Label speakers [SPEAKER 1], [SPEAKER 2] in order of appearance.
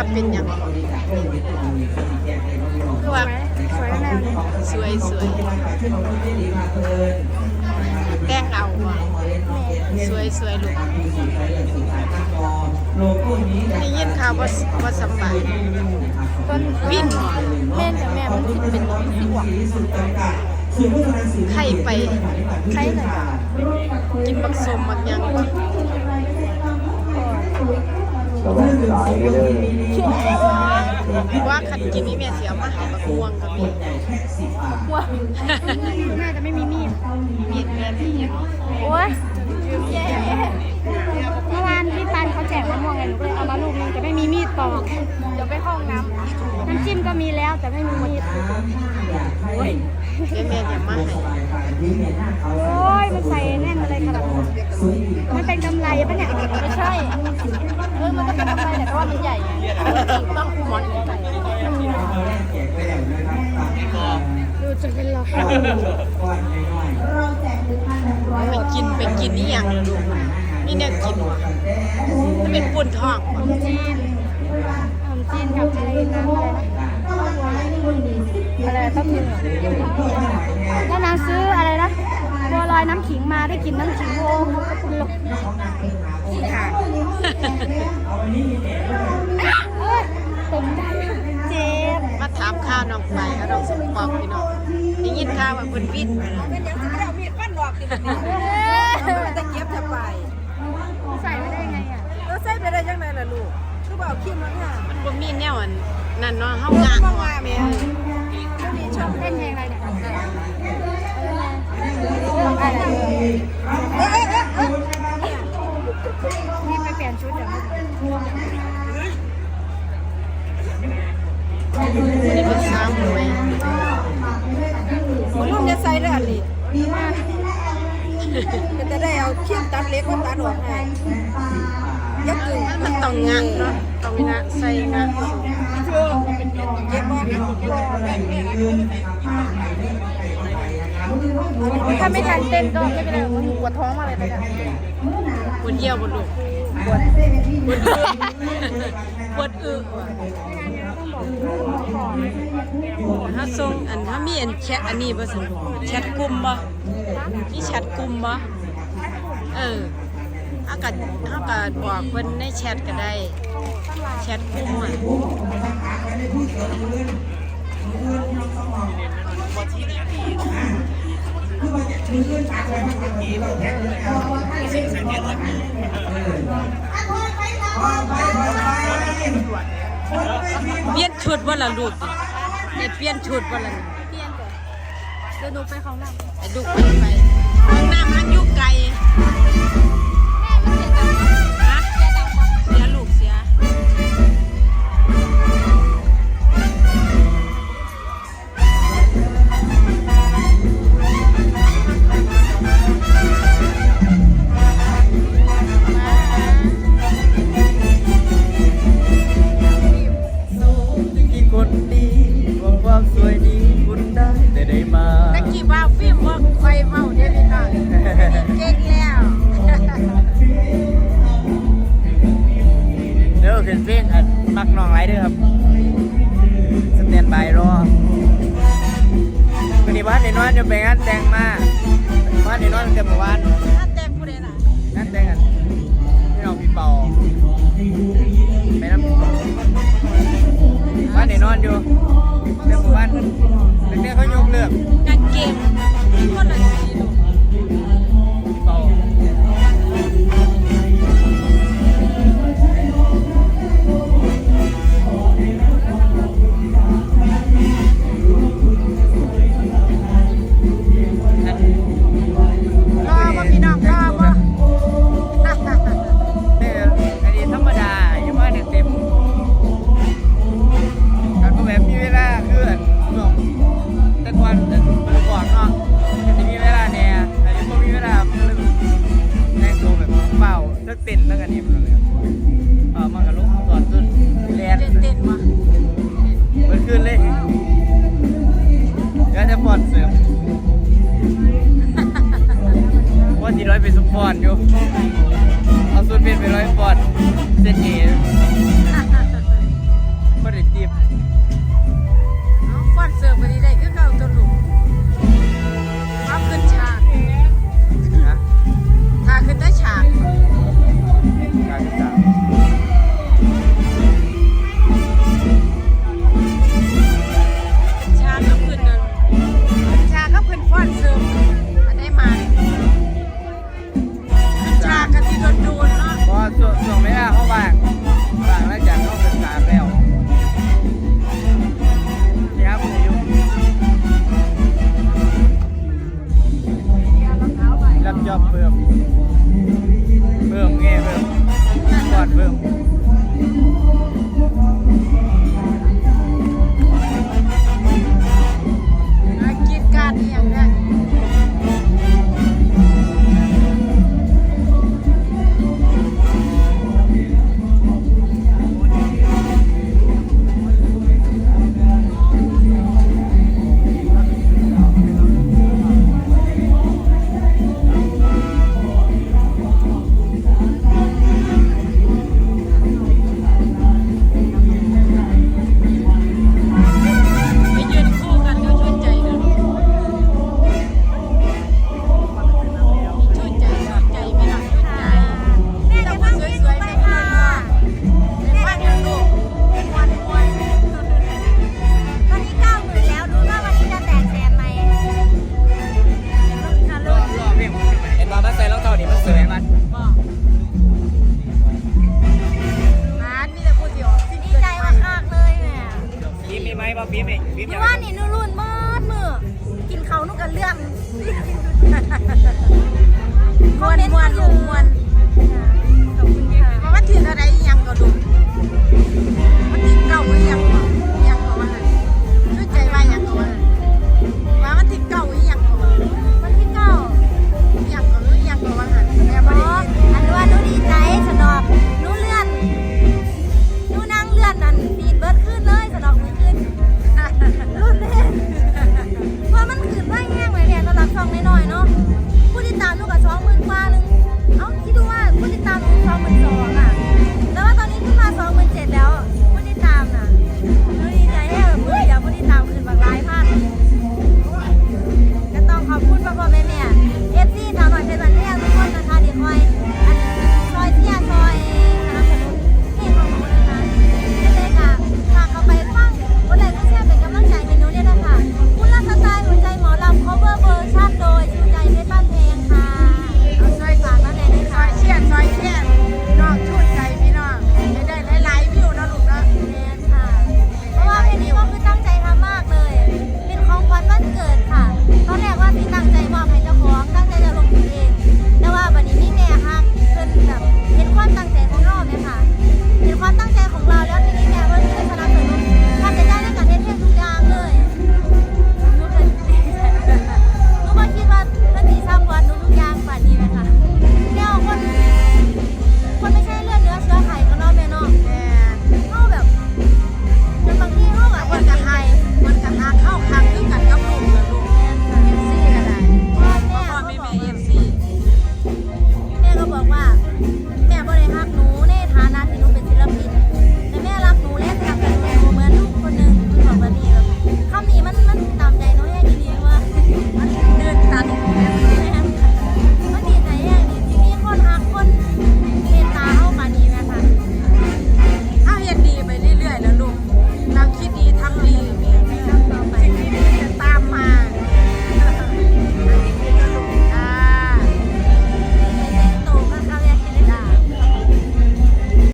[SPEAKER 1] ว่าเป็นหยังคือว่า
[SPEAKER 2] สวยแน่
[SPEAKER 1] สวยสวยแต่งเอาสวยสวยลูกได้ยินข่าวว่าว่าสบาย
[SPEAKER 2] ต้น
[SPEAKER 1] วิ่น
[SPEAKER 2] แม่แต่แม่มันเป็นสิบกว่า
[SPEAKER 1] ไข่ไป
[SPEAKER 2] ใครเลย
[SPEAKER 1] กินบักสมบักยัง
[SPEAKER 3] ระวังสายเด้อ
[SPEAKER 1] ว่าคันกินนี่แม่สิเอามาห้บักม่วงก็มี
[SPEAKER 2] ว้าน่าจะไม่มีมีด
[SPEAKER 1] มีดแม่มี
[SPEAKER 2] โอ้ยเมื่อวานพี่ปันเขาแจกมะม่วงไงหนูเลยเอามาลูกนึงแต่ไม่มีมีดปอกเดี๋ยวไปห้องน้ำน้ำจิ้มก็มีแล้วแต่ไม่มีมีด
[SPEAKER 1] เดี๋ยวแม่จะมาให้
[SPEAKER 2] โอ้ยมันใส่แน่นอะไรขนาดนั้นมันเป็นกำไร ปะเนี่ยไม่ใช่ เออมันก็เป็นกำไรแต่ว่ามันใหญ่ไง
[SPEAKER 1] ต้องหมอนไป
[SPEAKER 2] ดูจะเป็นรอย
[SPEAKER 1] ไปกินไปกินนี่ยังล่ะลูกนี่แนวกินวะมันเป็นปุ่นทอง
[SPEAKER 2] ขนมจีนขนมจีนกับไอ้น้ำอะไรนะอะไรต้มยำแล้วนางซื้ออะไรนะบัวลอยน้ำขิงมาได้กินน้ำขิงโอ้ขอบคุณห อ
[SPEAKER 1] งไปแล้วน้องสมปองพี่น้องได้ยินข่าวว่าเพิ่นวิทย์
[SPEAKER 4] เป็นยังจะไม่ได้เอามีดฟันหลอกติดนี่
[SPEAKER 2] เอ้ย
[SPEAKER 4] มันจะเก็บจะไป
[SPEAKER 2] ใส่ไม่ได้ไงอะ
[SPEAKER 4] แล้วใส่ไปได้ยังไงล่ะลูกคือว่าเอาขี้มันค่ะ
[SPEAKER 1] มันบ่มีแนวอันนั่นเนาะเฮางานออกแม่
[SPEAKER 4] ช่วงนี้ชอบ
[SPEAKER 2] เล่นเพลงอะไรเนี่ยนี่ไปเปลี่ยนชุดเดี๋ยว
[SPEAKER 1] นี่เป็นสาวมวย
[SPEAKER 4] ลูกจะใส่ได้อันนี้ก็จะได้เอาเขี้ยนตัดเล็กก็ตัดออกให้ยักษ์
[SPEAKER 1] มันต้องงานเนาะต้องมีนะใส่งาน
[SPEAKER 4] เก็บบ่
[SPEAKER 2] ถ้าไม่ทันเต้นก็ไม่เป็นไรหนูปวดท้องมาเลยตอนเนี้ย
[SPEAKER 1] ปวดเยี่ยวบ่ลูกปวดปวดอึปวดอึ ถ้าส่งอันถ้ามีอันแชทอันนี้บ่ซั่นแชทกลุ่มบ่มีแชทกลุ่มบ่เออเฮาก็เฮาก็บอกเพิ่นในแชทก็ได้ แชทกลุ่มอะ เปลี่ยนชุดว่าละลูกได้เปลี่ยนชุดว่าละ
[SPEAKER 2] เปลี่ยนก่อนเดี๋ยวหนูไปของน้ำ
[SPEAKER 1] ไอ้ลูกไปไปห้องน้ำมันอยู่ไกล
[SPEAKER 2] มั
[SPEAKER 1] ก
[SPEAKER 3] น้
[SPEAKER 1] อง
[SPEAKER 3] ไรเด้อครับ สแตนบายรอวันนี้บ้านในนอนจะไปงานแต่งมาบ้านในนอนตั้งแต่เมื่อวาน
[SPEAKER 1] ถ้าแต่งผู้ใดล่ะ
[SPEAKER 3] งานแต่งกันพี่น้องพี่เป่าไปน้ำบ้านในนอนอยู่แต่เมื่อวานแต่เนี่ยเขายกเลิก
[SPEAKER 1] กางเกงมีคนละสีลู
[SPEAKER 3] ว่าสิร้อยเปสุพรอยู่ เอาสุดเป็นไปร้อยปอนเส้นเอพอดีจีบ มเองบีม
[SPEAKER 5] ห
[SPEAKER 3] อ
[SPEAKER 5] นู
[SPEAKER 3] ยาก
[SPEAKER 5] ว่านี่หนูรุ่นมดมือ กินเขาวหนูกันเรื่อง
[SPEAKER 1] มวนมวนลูกมวน
[SPEAKER 5] ขอบคุณค่ะ
[SPEAKER 1] เพราะว่าถืออะ